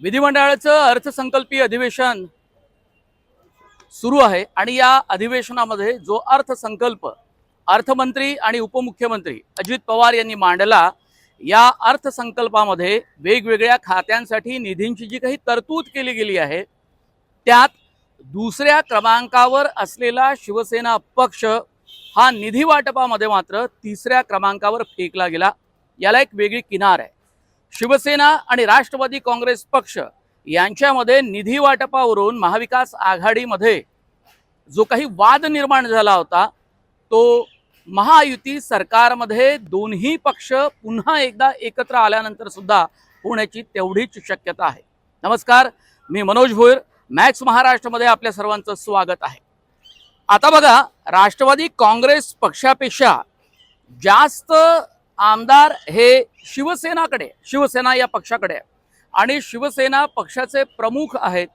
विधिमंडळाचं अर्थसंकल्पीय अधिवेशन सुरू आहे आणि या अधिवेशनामध्ये जो अर्थसंकल्प अर्थमंत्री आणि उपमुख्यमंत्री अजित पवार यांनी मांडला या अर्थसंकल्पामध्ये वेगवेगळ्या खात्यांसाठी निधींची जी काही तरतूद केली गेली आहे त्यात दुसऱ्या क्रमांकावर असलेला शिवसेना पक्ष हा निधी वाटपामध्ये मात्र तिसऱ्या क्रमांकावर फेकला गेला. याला एक वेगळी किनार आहे. शिवसेना आणि राष्ट्रवादी काँग्रेस पक्ष यांच्यामध्ये निधी वाटपावरून महाविकास आघाडीमध्ये जो काही वाद निर्माण झाला होता तो महायुती सरकारमध्ये दोन्ही पक्ष पुन्हा एकदा एकत्र आल्यानंतर सुद्धा होण्याची तेवढीच शक्यता आहे. नमस्कार मी मनोज भोईर मॅक्स महाराष्ट्रामध्ये आपल्या सर्वांचं स्वागत आहे. आता बघा राष्ट्रवादी काँग्रेस पक्षापेक्षा जास्त आमदार हे शिवसेनाकडे शिवसेना या पक्षाकडे आहे. आणि शिवसेना पक्षाचे प्रमुख आहेत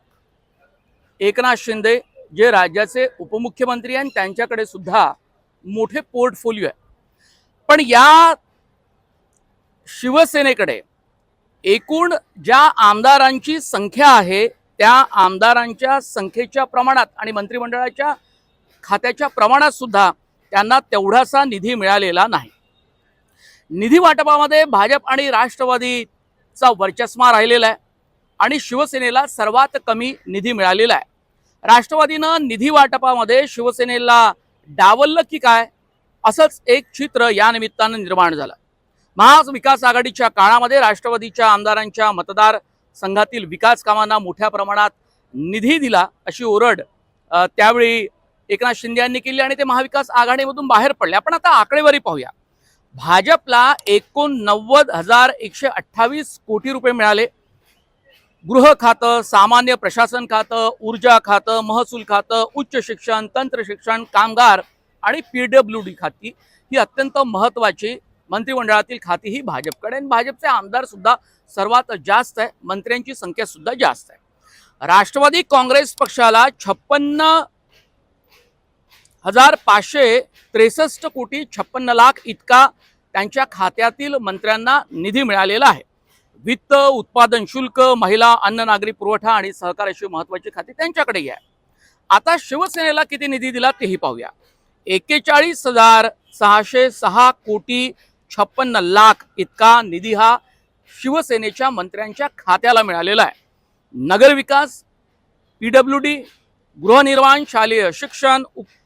एकनाथ शिंदे जे राज्याचे उपमुख्यमंत्री आणि त्यांच्याकडे सुद्धा मोठे पोर्टफोलिओ आहे पण या शिवसेनेकडे एकूण ज्या आमदारांची संख्या आहे त्या आमदारांच्या संख्येच्या प्रमाणात आणि मंत्रिमंडळाच्या खात्याच्या प्रमाणात सुद्धा त्यांना तेवढासा निधी मिळालेला नाही निधी वाटपामध्ये भाजप आणि राष्ट्रवादीचा वर्चस्मा राहिलेला आहे आणि शिवसेनेला सर्वात कमी निधी मिळालेला आहे. राष्ट्रवादीनं निधी वाटपामध्ये शिवसेनेला डावललं की काय असंच एक चित्र या निमित्तानं निर्माण झालं. महाविकास आघाडीच्या काळामध्ये राष्ट्रवादीच्या आमदारांच्या मतदार संघातील विकास कामांना मोठ्या प्रमाणात निधी दिला अशी ओरड त्यावेळी एकनाथ शिंदे यांनी केली आणि ते महाविकास आघाडीमधून बाहेर पडले. आपण आता आकडेवारी पाहूया. भाजपला एकोणनव्वद हजार एकशे अठ्ठावीस कोटी रुपये मिळाले. गृह खातं सामान्य प्रशासन खातं ऊर्जा खातं महसूल खातं उच्च शिक्षण तंत्र शिक्षण कामगार आणि पी डब्ल्यू डी खाती ही अत्यंत महत्वाची मंत्रिमंडळातील खाती ही भाजपकडे. आणि भाजपचे आमदार सुद्धा सर्वात जास्त आहे. मंत्र्यांची संख्या सुद्धा जास्त आहे. राष्ट्रवादी काँग्रेस पक्षाला छप्पन्न हजार पाचशे त्रेसष्ट कोटी छप्पन्न लाख इतका त्यांच्या खात्यातील मंत्र्यांना निधी मिळालेला आहे. वित्त उत्पादन शुल्क महिला अन्न नागरी पुरवठा आणि सहकार अशी महत्वाची खाती त्यांच्याकडेही आहे. आता शिवसेनेला किती निधी दिला तेही पाहूया. एक्केचाळीस हजार सहाशे सहा कोटी छप्पन्न लाख इतका निधी हा शिवसेनेच्या मंत्र्यांच्या खात्याला मिळालेला आहे. नगरविकास पी डब्ल्यू डी गृहनिर्माण शालेय शिक्षण उप-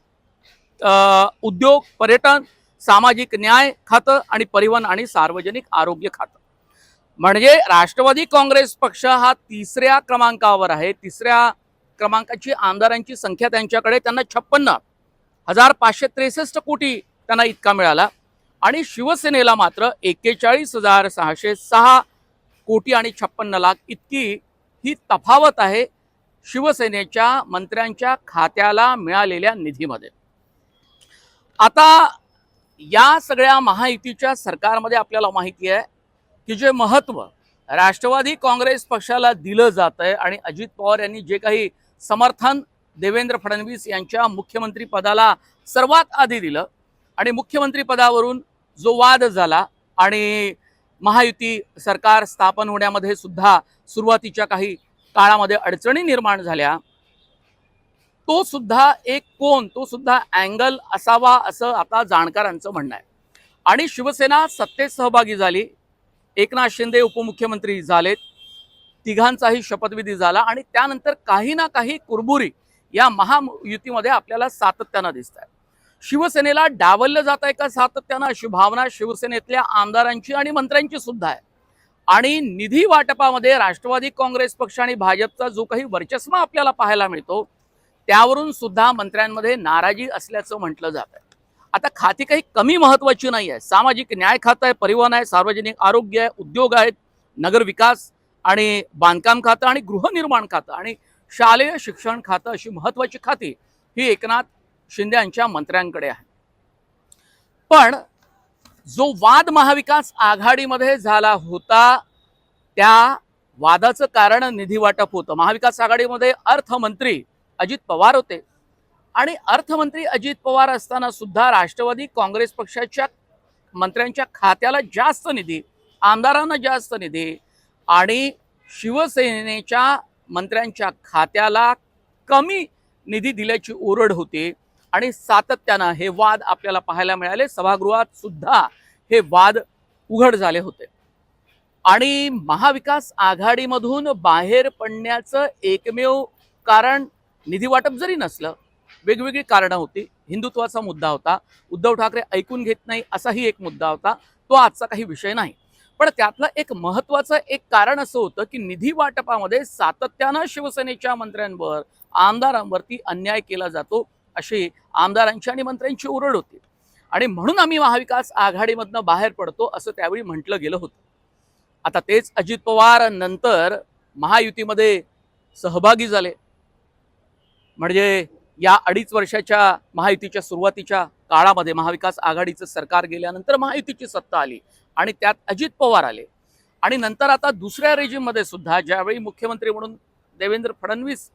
उद्योग पर्यटन सामाजिक न्याय खातं आणि परिवहन आणि सार्वजनिक आरोग्य खातं. म्हणजे राष्ट्रवादी काँग्रेस पक्ष हा तिसऱ्या क्रमांकावर आहे. तिसऱ्या क्रमांकाची आमदारांची संख्या त्यांच्याकडे त्यांना छप्पन्न हजार पाचशे त्रेसष्ट कोटी त्यांना इतका मिळाला. आणि शिवसेनेला मात्र एक्केचाळीस हजार सहाशे सहा कोटी आणि छप्पन्न लाख इतकी ही तफावत आहे शिवसेनेच्या मंत्र्यांच्या खात्याला मिळालेल्या निधीमध्ये. आता या सगळ्या महायुतीच्या सरकारमध्ये आपल्याला माहिती आहे की जे महत्त्व राष्ट्रवादी काँग्रेस पक्षाला दिलं जात आहे आणि अजित पवार यांनी जे काही समर्थन देवेंद्र फडणवीस यांच्या मुख्यमंत्री पदाला सर्वात आधी दिलं आणि मुख्यमंत्री पदावरून जो वाद झाला आणि महायुती सरकार स्थापन होण्यामध्ये सुद्धा सुरुवातीच्या काही काळामध्ये अडचणी निर्माण झाल्या तो सुद्धा एक कोण तो सुद्धा अँगल असावा असं आता जाणकारांचं म्हणणं आहे. आणि शिवसेना सत्तेत सहभागी झाली. एकनाथ शिंदे उपमुख्यमंत्री झालेत. तिघांचाही शपथविधी झाला आणि त्यानंतर काही ना काही कुरबुरी या महायुतीमध्ये आपल्याला सातत्यानं दिसत आहे. शिवसेनेला डावललं जात आहे का सातत्यानं अशी भावना शिवसेनेतल्या आमदारांची आणि मंत्र्यांची सुद्धा आहे. आणि निधी वाटपामध्ये राष्ट्रवादी काँग्रेस पक्ष आणि भाजपचा जो काही वर्चस्व आपल्याला पाहायला मिळतो त्यावरून सुद्धा मंत्र्यांमध्ये नाराजी असल्याचं म्हटलं जात आहे. आता खाती काही कमी महत्वाची नाही आहे. सामाजिक न्याय खातं आहे परिवहन आहे सार्वजनिक आरोग्य आहे उद्योग आहेत नगर विकास आणि बांधकाम खातं आणि गृहनिर्माण खातं आणि शालेय शिक्षण खातं अशी महत्वाची खाती ही एकनाथ शिंदे यांच्या मंत्र्यांकडे आहे. पण जो वाद महाविकास आघाडीमध्ये झाला होता त्या वादाचं कारण निधी वाटप होतं. महाविकास आघाडीमध्ये अर्थमंत्री अजित पवार होते. आणि अर्थमंत्री अजित पवार असताना सुद्धा राष्ट्रवादी काँग्रेस पक्षाच्या मंत्र्यांच्या खात्याला जास्त निधी आमदारांना जास्त निधी आणि शिवसेनेच्या मंत्र्यांच्या खात्याला कमी निधी दिल्याची ओरड होती. आणि सातत्यानं हे वाद आपल्याला पाहायला मिळाले. सभागृहात सुद्धा हे वाद उघड झाले होते. आणि महाविकास आघाडीमधून बाहेर पडण्याचं एकमेव कारण निधी वाटप जरी नसलं वेगवेगळी कारणं होती. हिंदुत्वाचा मुद्दा होता. उद्धव ठाकरे ऐकून घेत नाही असाही एक मुद्दा होता. तो आजचा काही विषय नाही. पण त्यातलं एक महत्वाचं एक कारण असं होतं की निधी वाटपामध्ये सातत्यानं शिवसेनेच्या मंत्र्यांवर आमदारांवरती अन्याय केला जातो अशी आमदारांची आणि मंत्र्यांची ओरड होती. आणि म्हणून आम्ही महाविकास आघाडीमधनं बाहेर पडतो असं त्यावेळी म्हटलं गेलं होतं. आता तेच अजित पवार नंतर महायुतीमध्ये सहभागी झाले. म्हणजे या अडीच वर्षाच्या महायुतीच्या सुरुवातीच्या काळामध्ये महाविकास आघाडीचं सरकार गेल्यानंतर महायुतीची सत्ता आली आणि त्यात अजित पवार आले. आणि नंतर आता दुसऱ्या रेजिममध्ये सुद्धा ज्यावेळी मुख्यमंत्री म्हणून देवेंद्र फडणवीस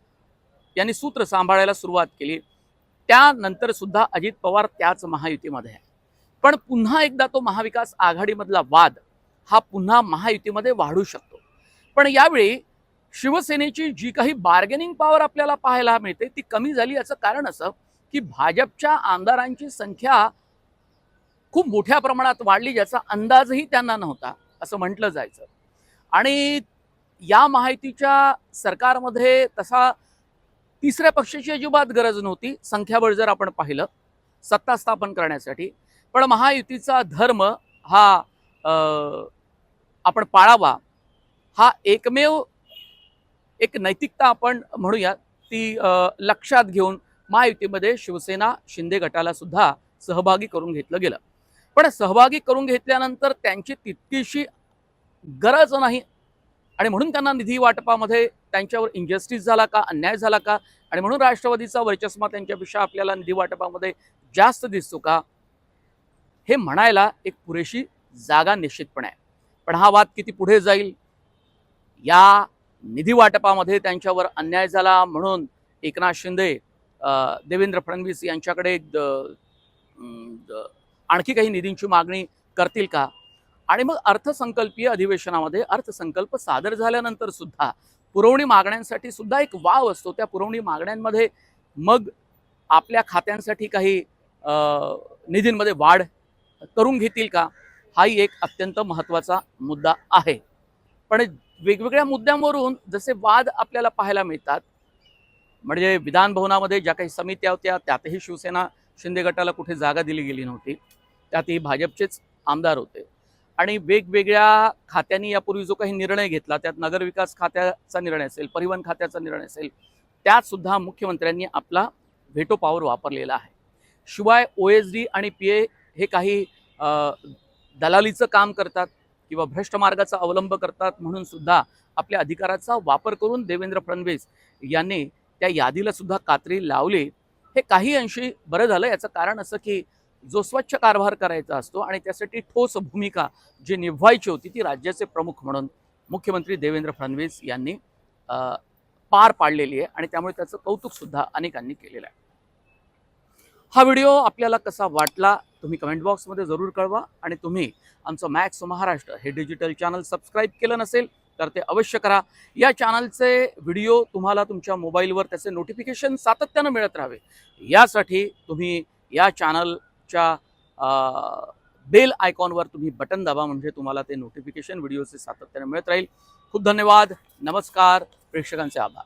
यांनी सूत्र सांभाळायला सुरुवात केली त्यानंतर सुद्धा अजित पवार त्याच महायुतीमध्ये आहे. पण पुन्हा एकदा तो महाविकास आघाडीमधला वाद हा पुन्हा महायुतीमध्ये वाढू शकतो. पण यावेळी शिवसेनेची जी काही बार्गेनिंग पॉवर आपल्याला पाहायला मिळते ती कमी झाली याचं कारण असं की भाजपच्या आमदारांची संख्या खूप मोठ्या प्रमाणात वाढली ज्याचा अंदाजही त्यांना नव्हता असं म्हटलं जायचं. आणि या माहितीच्या सरकारमध्ये तसा तिसऱ्या पक्षाची अजिबात गरज नव्हती संख्याबळ जर आपण पाहिलं सत्ता स्थापन करण्यासाठी. पण महायुतीचा धर्म हा आपण पाळावा हा एकमेव एक नैतिकता आपण म्हणूया ती लक्षात घेऊन महायुतीमध्ये शिवसेना शिंदे गटाला सुद्धा सहभागी करून घेतलं गेलं. पण सहभागी करून घेतल्यानंतर त्यांची तितकीशी गरज नाही. आणि म्हणून त्यांना निधी वाटपामध्ये त्यांच्यावर इंजस्टिस झाला का अन्याय झाला का? आणि म्हणून राष्ट्रवादीचा वर्चस्मा त्यांच्यापेक्षा आपल्याला निधी वाटपामध्ये जास्त दिसतो का? हे म्हणायला एक पुरेशी जागा निश्चितपणे आहे. पण हा वाद किती पुढे जाईल? या निधी वाटपामध्ये त्यांच्यावर अन्याय झाला म्हणून एकनाथ शिंदे देवेंद्र फडणवीस यांच्याकडे द- आणखी काही निधींची मागणी करतील का? आणि मग अर्थसंकल्पीय अधिवेशनामध्ये अर्थसंकल्प सादर झाल्यानंतर सुद्धा पुरवणी मागण्यांसाठी सुद्धा एक वाव असतो. त्या पुरवणी मागण्यांमध्ये मग आपल्या खात्यांसाठी काही निधींमध्ये वाढ करून घेतील का? हाही एक अत्यंत महत्त्वाचा मुद्दा आहे. पण वेगवेगळ्या मुद्द्यांवरून जसे वाद आपल्याला पाहायला मिळतात म्हणजे विधान भवनामध्ये ज्या काही समित्या होत्या त्यातही शिवसेना शिंदे गटाला कुठे जागा दिली गेली नव्हती. त्यातही भाजपचेच आमदार होते. आणि वेगवेगळ्या खात्यांनी यापूर्वी जो काही निर्णय घेतला त्यात नगरविकास खात्याचा निर्णय असेल परिवहन खात्याचा निर्णय असेल त्यात सुद्धा मुख्यमंत्र्यांनी आपला व्हेटो पॉवर वापरलेला आहे. शिवाय ओ एस डी आणि पी ए हे काही दलालीचं काम करतात किंवा भ्रष्ट मार्गाचा अवलंब करतात म्हणून सुद्धा आपल्या अधिकाराचा वापर करून देवेंद्र फडणवीस यांनी त्या यादीला सुद्धा कात्री लावली. हे काही अंशी बरं झालं. याचं कारण असं की जो स्वच्छ कारभार करायचा असतो आणि त्यासाठी ठोस भूमिका जी निभवायची होती ती राज्याचे प्रमुख म्हणून मुख्यमंत्री देवेंद्र फडणवीस यांनी पार पाडलेली आहे आणि त्यामुळे त्याचं कौतुकसुद्धा अनेकांनी केलेलं आहे. हा व्हिडिओ आपल्याला कसा वाटला तुम्ही कमेंट बॉक्समध्ये जरूर कळवा आणि तुम्ही आमचं मॅक्स महाराष्ट्र हे डिजिटल चॅनल सबस्क्राईब केलं नसेल तर ते अवश्य करा. या चॅनलचे व्हिडिओ तुम्हाला तुमच्या मोबाईलवर त्याचे नोटिफिकेशन सातत्यानं मिळत राहावे. यासाठी तुम्ही या चॅनलच्या बेल आयकॉनवर तुम्ही बटन दाबा म्हणजे तुम्हाला ते नोटिफिकेशन व्हिडिओचे सातत्यानं मिळत राहील. खूप धन्यवाद. नमस्कार. प्रेक्षकांचे आभार.